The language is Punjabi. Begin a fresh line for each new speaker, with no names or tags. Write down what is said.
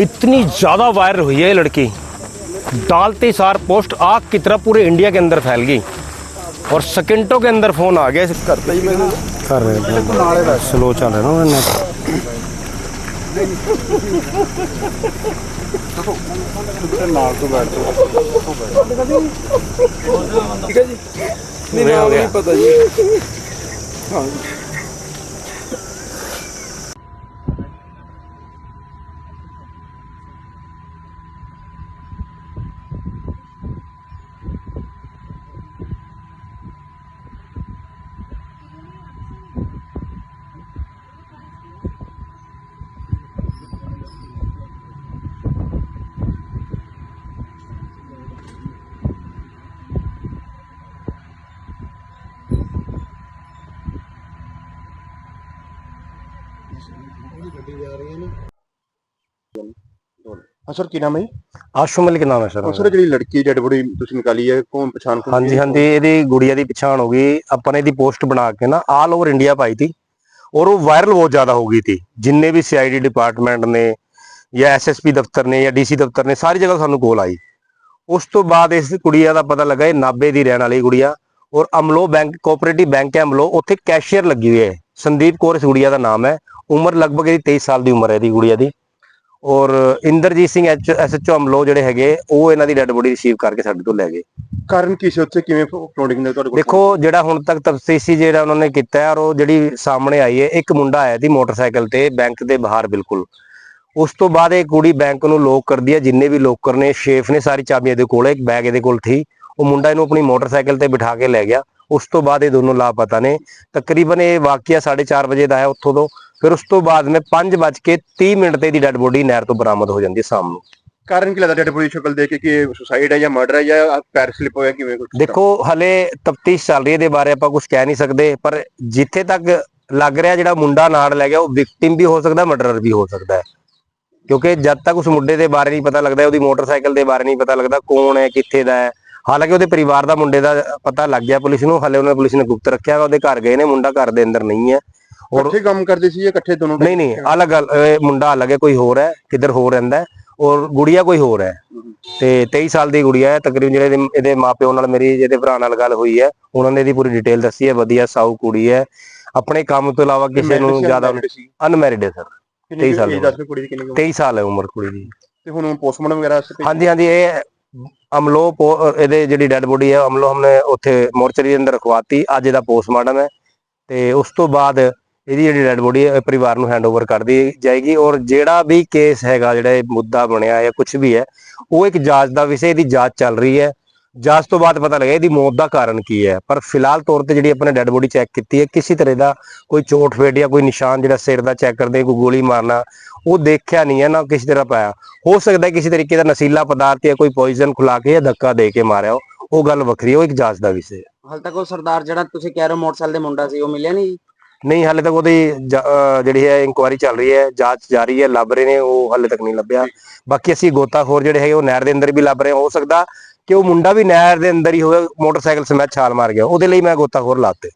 इतनी ज़्यादा वायरल हुई है ये लड़की। डालते सार पोस्ट आग की तरह पूरे इंडिया के अंदर फैल गई। और सेकंडों के अंदर फ़ोन आ गया कर रहे स्लो चल रहे ना
ठीक है जी नहीं पता जी।
ਉਹਦੀ ਕੀ
ਨਾਮ ਹੈ
ਆਸ਼ੂ ਮਲਿਕ ਨਾਮ ਹੈ
ਸਰ।
ਹਾਂ ਜਿਹੜੀ ਲੜਕੀ ਡੈਡ ਬੋਡੀ ਤੁਸੀਂ ਨਿਕਾਲੀ ਹੈ ਕੌਣ ਪਛਾਣ ਕੌਣ
ਹਾਂਜੀ ਹਾਂਜੀ ਇਹਦੀ ਗੁੜੀਆ ਦੀ ਪਛਾਣ ਹੋ ਗਈ। ਆਪਾਂ ਨੇ ਇਹਦੀ ਪੋਸਟ ਬਣਾ ਕੇ ਨਾ ਆਲ ਓਵਰ ਇੰਡੀਆ ਪਾਈ ਤੀ ਔਰ ਉਹ ਵਾਇਰਲ ਬਹੁਤ ਜ਼ਿਆਦਾ ਹੋ ਗਈ ਤੀ। ਜਿੰਨੇ ਵੀ ਸੀਆਈਡੀ ਡਿਪਾਰਟਮੈਂਟ ਨੇ ਜਾਂ ਐਸਐਸਪੀ ਦਫ਼ਤਰ ਨੇ ਜਾਂ ਡੀਸੀ ਦਫ਼ਤਰ ਨੇ ਸਾਰੀ ਜਗ੍ਹਾ ਸਾਨੂੰ ਕੋਲ ਆਈ। ਉਸ ਤੋਂ ਬਾਅਦ ਇਸ ਗੁੜੀਆ ਦਾ ਪਤਾ ਲੱਗਾ ਇਹ ਨਾਬੇ ਦੀ ਰਹਿਣ ਵਾਲੀ ਗੁੜੀਆ ਔਰ ਅਮਲੋ ਬੈਂਕ ਕੋਆਪਰੇਟਿਵ ਬੈਂਕ ਹੈ ਅਮਲੋ ਉੱਥੇ ਕੈਸ਼ੀਅਰ ਲੱਗੀ ਹੋਈ ਹੈ। ਸੰਦੀਪ ਕੌਰ ਇਸ ਗੁੜੀਆ ਦਾ ਨਾਮ ਹੈ। ਉਮਰ ਲਗਭਗ ਇਹਦੀ 23 ਸਾਲ ਦੀ ਉਮਰ ਹੈ ਇਹਦੀ ਗੁੜੀਆ ਦੀ। ਔਰ ਇੰਦਰਜੀਤ ਸਿੰਘ ਐਸਐਚਓ ਅਮਲੋ ਜਿਹੜੇ ਹੈਗੇ ਉਹ ਇਹਨਾਂ ਦੀ ਡੈੱਡ ਬੋਡੀ ਰਿਸੀਵ ਕਰਕੇ ਸਾਡੇ ਤੋਂ ਲੈ ਗਏ।
ਕਾਰਨ ਕੀ ਸੀ ਉੱਥੇ? ਕਿਵੇਂ ਫਲੋਡਿੰਗ ਨੇ ਤੁਹਾਡੇ ਕੋਲ
ਦੇਖੋ ਜਿਹੜਾ ਹੁਣ ਤੱਕ ਤਫਤੀਸ਼ੀ ਜਿਹੜਾ ਉਹਨਾਂ ਨੇ ਕੀਤਾ ਔਰ ਉਹ ਜਿਹੜੀ ਸਾਹਮਣੇ ਆਈ ਹੈ ਇੱਕ ਮੁੰਡਾ ਆਇਆ ਸੀ ਮੋਟਰਸਾਈਕਲ ਤੇ ਬੈਂਕ ਦੇ ਬਾਹਰ ਬਿਲਕੁਲ। ਉਸ ਤੋਂ ਬਾਅਦ ਇਹ ਕੁੜੀ ਬੈਂਕ ਨੂੰ ਲੋਕ ਕਰਦੀ ਹੈ ਜਿੰਨੇ ਵੀ ਲੋਕਰ ਨੇ ਸ਼ੇਫ ਨੇ ਸਾਰੀ ਚਾਬੀਆਂ ਇਹਦੇ ਕੋਲ ਇੱਕ ਬੈਗ ਇਹਦੇ ਕੋਲ ਥੀ। ਉਹ ਮੁੰਡਾ ਇਹਨੂੰ ਆਪਣੀ ਮੋਟਰਸਾਈਕਲ ਤੇ ਬਿਠਾ ਕੇ ਲੈ ਗਿਆ। ਉਸ ਤੋਂ ਬਾਅਦ ਇਹ ਦੋਨੋਂ ਲਾਪਤਾ ਨੇ। ਤਕਰੀਬਨ ਇਹ ਵਾਕਿਆ 4:30 ਵਜੇ ਦਾ ਹੈ ਉੱਥੋਂ ਤੋਂ। ਫਿਰ ਉਸ ਤੋਂ ਬਾਅਦ ਮੈਂ 5:30 ਮਿੰਟ ਤੇ ਦੀ ਡੈੱਡ ਬੋਡੀ ਨਹਿਰ ਤੋਂ ਬਰਾਮਦ ਹੋ ਜਾਂਦੀ ਹੈ ਸ਼ਾਮ ਨੂੰ
ਕਾਰਨ ਕੀ ਲੱਗਦਾ ਡੈਡ ਬੋਡੀ ਸ਼ਕਲ ਦੇਖ ਕੇ ਕਿ ਸੁਸਾਈਡ ਹੈ ਜਾਂ ਮਰਡਰ ਹੈ ਜਾਂ ਪੈਰ ਸਲਿਪ ਹੋਇਆ ਕਿਵੇਂ ਕੁਛ?
ਦੇਖੋ ਹਲੇ ਤਫਤੀਸ਼ ਚੱਲ ਰਹੀ ਹੈ ਦੇ ਬਾਰੇ ਆਪਾਂ ਕੁਝ ਕਹਿ ਨਹੀਂ ਸਕਦੇ ਪਰ ਜਿੱਥੇ ਤੱਕ ਲੱਗ ਰਿਹਾ ਜਿਹੜਾ ਮੁੰਡਾ ਨਾਲ ਲੈ ਗਿਆ ਉਹ ਵਿਕਟਿਮ ਵੀ ਹੋ ਸਕਦਾ ਮਰਡਰਰ ਵੀ ਹੋ ਸਕਦਾ ਹੈ। ਕਿਉਂਕਿ ਜਦ ਤੱਕ ਉਸ ਮੁੰਡੇ ਦੇ ਬਾਰੇ ਨਹੀਂ ਪਤਾ ਲੱਗਦਾ ਉਹਦੀ ਮੋਟਰਸਾਈਕਲ ਦੇ ਬਾਰੇ ਨਹੀਂ ਪਤਾ ਲੱਗਦਾ ਕੌਣ ਹੈ ਕਿੱਥੇ ਦਾ ਹੈ ਹਾਲਾਂਕਿ ਉਹਦੇ ਪਰਿਵਾਰ ਦਾ ਮੁੰਡੇ ਦਾ ਪਤਾ ਲੱਗ ਗਿਆ ਪੁਲਿਸ ਨੂੰ ਹਲੇ ਉਹਨੇ ਪੁਲਿਸ ਨੇ ਗੁਪਤ ਰੱਖਿਆ ਉਹਦੇ ਘਰ ਗਏ ਨੇ ਮੁੰਡਾ ਘਰ ਦੇ ਅੰਦਰ ਨਹੀਂ ਹੈ। ਔਰ
ਇਕੱਠੇ ਕੰਮ ਕਰਦੇ ਸੀ ਜਾਂ ਇਕੱਠੇ ਦੋਨੋਂ
ਨਹੀਂ ਨਹੀਂ ਅਲੱਗ ਅਲ- ਇਹ ਮੁੰਡਾ ਅਲੱਗ ਹੈ ਕੋਈ ਹੋਰ ਹੈ ਕਿੱਧਰ ਹੋਰ ਰਹਿੰਦਾ ਹੈ ਔਰ ਗੁੜੀਆ ਕੋਈ ਹੋਰ ਹੈ। ਤੇ 23 ਸਾਲ ਦੀ ਗੁੜੀਆ ਹੈ ਤਕਰੀਬਨ ਜਿਹੜੇ ਇਹਦੇ- ਮਾਪਿਓ ਨਾਲ ਮੇਰੀ ਜਿਹਦੇ ਭਰਾ ਨਾਲ ਗੱਲ ਹੋਈ ਹੈ ਉਹਨਾਂ ਨੇ ਇਹਦੀ ਪੂਰੀ ਡਿਟੇਲ ਦੱਸੀ ਹੈ ਵਧੀਆ ਸਾਊ ਕੁੜੀ ਹੈ। ਆਪਣੇ ਕੰਮ ਤੋਂ ਇਲਾਵਾ ਕਿਸੇ ਨੂੰ ਜ਼ਿਆਦਾ ਅਨਮੈਰਿਡ ਹੈ ਸਰ 23 ਸਾਲ ਦੀ
ਦੱਸ ਕੁੜੀ ਦੀ ਕਿੰਨੀ ਕੁ ਉਮਰ?
23 ਸਾਲ ਹੈ ਉਮਰ ਕੁੜੀ ਦੀ।
ਤੇ ਹੁਣ ਪੋਸਟਮਾਰਟਮ ਵਗੈਰਾ
ਹਾਂਜੀ ਹਾਂਜੀ ਇਹ ਅਮਲੋ ਪੋ- ਇਹਦੇ ਜਿਹੜੀ ਡੈਡ ਬੋਡੀ ਹੈ ਅਮਲੋ ਹਮਨੇ ਉੱਥੇ ਮੋਰਚਰੀ ਦੇ ਅੰਦਰ ਰਖਵਾਤੀ, ਅੱਜ ਇਹਦਾ ਪੋਸਟਮਾਰਟਮ ਹੈ। ਤੇ ਉਸ ਤੋਂ ਬਾਅਦ ਇਹਦੀ ਜਿਹੜੀ ਡੈਡ ਬੋਡੀ ਹੈ, ਇਹ ਪਰਿਵਾਰ ਨੂੰ ਹੈਂਡਓਵਰ ਕਰ ਦਿੱਤੀ ਜਾਏਗੀ ਔਰ ਜਿਹੜਾ ਵੀ ਕੇਸ ਹੈਗਾ, ਜਿਹੜਾ ਇਹ ਮੁੱਦਾ ਬਣਿਆ ਜਾਂ ਕੁਝ ਵੀ ਹੈ, ਉਹ ਇੱਕ ਜਾਂਚ ਦਾ ਵਿਸ਼ੇ, ਇਹਦੀ ਜਾਂਚ ਚੱਲ ਰਹੀ ਹੈ। ਜਾਂਚ ਤੋਂ ਬਾਅਦ ਪਤਾ ਲੱਗੇਗਾ ਇਹਦੀ ਮੌਤ ਦਾ ਕਾਰਨ ਕੀ ਹੈ ਪਰ ਫਿਲਹਾਲ ਤੌਰ ਤੇ ਜਿਹੜੀ ਆਪਣੇ ਡੈਡ ਬੋਡੀ ਚੈੱਕ ਕੀਤੀ ਹੈ ਕਿਸੇ ਤਰ੍ਹਾਂ ਦਾ ਕੋਈ ਚੋਟ ਫੇਟ ਜਾਂ ਕੋਈ ਨਿਸ਼ਾਨ ਜਿਹੜਾ ਸਿਰ ਦਾ ਚੈੱਕ ਕਰਦੇ ਕੋਈ ਗੋਲੀ ਮਾਰਨਾ ਉਹ ਦੇਖਿਆ ਨਹੀਂ ਹੈ ਨਾ ਕਿਸੇ ਤਰ੍ਹਾਂ ਪਾਇਆ ਹੋ ਸਕਦਾ ਹੈ ਕਿਸੇ ਤਰੀਕੇ ਦਾ ਨਸ਼ੀਲਾ ਪਦਾਰਥ ਜਾਂ ਕੋਈ ਪੋਇਜ਼ਨ ਖੁਲਾ ਕੇ ਜਾਂ ਧੱਕਾ ਦੇ ਕੇ ਮਾਰਿਆ ਉਹ ਗੱਲ ਵੱਖਰੀ ਹੈ ਉਹ ਇੱਕ ਜਾਂਚ ਦਾ ਵਿਸ਼ੇ ਹੈ
ਹਾਲ ਤੱਕ ਉਹ ਸਰਦਾਰ ਜਿਹੜਾ ਤੁਸੀਂ ਕਹਿ ਰਹੇ ਹੋ ਮੋਟਰਸਾਈਕਲ ਦੇ ਮੁੰਡਾ ਸੀ ਉਹ ਮਿਲਿਆ ਨਹੀਂ?
ਨਹੀਂ ਹਾਲੇ ਤੱਕ ਉਹਦੀ ਜਿਹੜੀ ਹੈ ਇਨਕੁਆਇਰੀ ਚੱਲ ਰਹੀ ਹੈ ਜਾਂਚ ਜਾਰੀ ਹੈ ਲੱਭ ਰਹੇ ਨੇ ਉਹ ਹਾਲੇ ਤੱਕ ਨਹੀਂ ਲੱਭਿਆ ਬਾਕੀ ਅਸੀਂ ਗੋਤਾਖੋਰ ਜਿਹੜੇ ਹੈਗੇ ਉਹ ਨਹਿਰ ਦੇ ਅੰਦਰ ਵੀ ਲੱਭ ਰਹੇ। ਹੋ ਸਕਦਾ ਕਿ ਉਹ ਮੁੰਡਾ ਵੀ ਨਹਿਰ ਦੇ ਅੰਦਰ ਹੀ ਹੋਇਆ, ਮੋਟਰਸਾਈਕਲ ਸਮੇਤ ਛਾਲ ਮਾਰ ਗਿਆ, ਉਹਦੇ ਲਈ ਮੈਂ ਗੋਤਾਖੋਰ ਲਾਤੇ